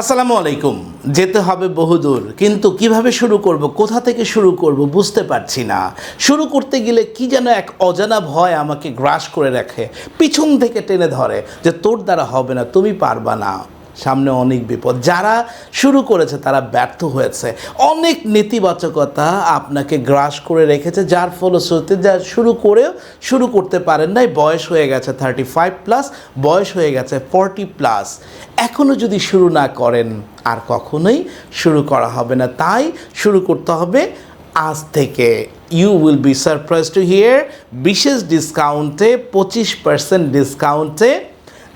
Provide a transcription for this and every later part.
আসসালামু আলাইকুম। যেতে হবে বহুদূর, কিন্তু কীভাবে শুরু করব, কোথা থেকে শুরু করব বুঝতে পারছি না। শুরু করতে গেলে কি যেন এক অজানা ভয় আমাকে গ্রাস করে রাখে, পিছন থেকে টেনে ধরে যে তোর দ্বারা হবে না, তুমি পারবা না। সামনে অনেক বিপদ। যারা শুরু করেছে, তারা ব্যর্থ হয়েছে। অনেক নেতিবাচকতা আপনাকে গ্রাস করে রেখেছে, যার ফলশ্রুতিতে যা শুরু করেও শুরু করতে পারেন নাই। বয়স হয়ে গেছে থার্টি ফাইভ প্লাস বয়স হয়ে গেছে ফর্টি প্লাস এখনও যদি শুরু না করেন, আর কখনোই শুরু করা হবে না। তাই শুরু করতে হবে আজ থেকে। You will be surprise to hear বিশেষ ডিসকাউন্টে পঁচিশ পার্সেন্ট ডিসকাউন্টে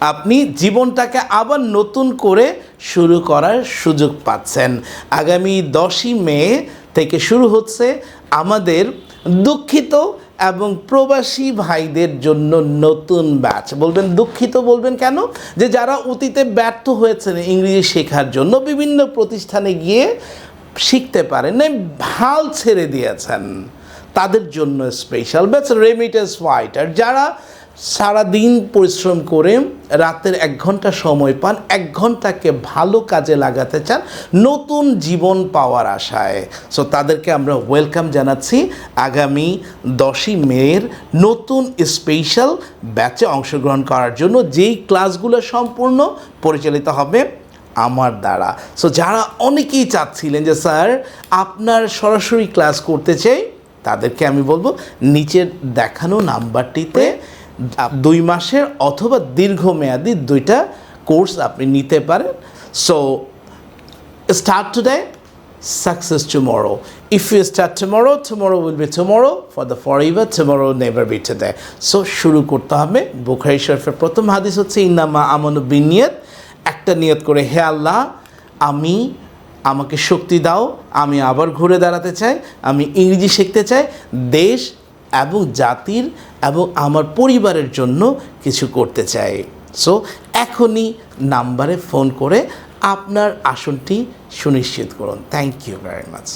আপনি জীবনটাকে আবার নতুন করে শুরু করার সুযোগ পাচ্ছেন। আগামী দশই মে থেকে শুরু হচ্ছে আমাদের দুঃখিত এবং প্রবাসী ভাইদের জন্য নতুন ব্যাচ। বলবেন দুঃখিত, বলবেন কেন? যে যারা অতীতে ব্যর্থ হয়েছেন ইংরেজি শেখার জন্য, বিভিন্ন প্রতিষ্ঠানে গিয়ে শিখতে পারেন হাল ছেড়ে দিয়েছেন। তাদের জন্য স্পেশাল ব্যাচ রেমিটেন্স ফাইটার যারা সারাদিন পরিশ্রম করে রাতের এক ঘণ্টা সময় পান, এক ঘন্টাকে ভালো কাজে লাগাতে চান নতুন জীবন পাওয়ার আশায়। সো তাদেরকে আমরা ওয়েলকাম জানাচ্ছি আগামী দশই মেয়ের নতুন স্পেশাল ব্যাচে অংশগ্রহণ করার জন্য। যেই ক্লাসগুলো সম্পূর্ণ পরিচালিত হবে আমার দ্বারা। সো যারা অনেকেই চাচ্ছিলেন যে, স্যার, আপনার সরাসরি ক্লাস করতে চাই, তাদেরকে আমি বলব নিচের দেখানো নাম্বারটিতে দুই মাসের অথবা দীর্ঘমেয়াদী দুইটা কোর্স আপনি নিতে পারেন। So start today, success tomorrow. If you start tomorrow tomorrow will be tomorrow. For the forever, tomorrow never be today. So, শুরু করতে হবে। বুখারি শরীফের প্রথম হাদিস হচ্ছে ইনামা আমানু বিনিয়ত। একটা নিয়ত করে, হে আল্লাহ, আমি আমাকে শক্তি দাও। আমি আবার ঘুরে দাঁড়াতে চাই। আমি ইংরেজি শিখতে চাই। দেশ এবং জাতির এবং আমার পরিবারের জন্য কিছু করতে চাই। সো এখনই নাম্বারে ফোন করে আপনার আসনটি সুনিশ্চিত করুন। Thank you very much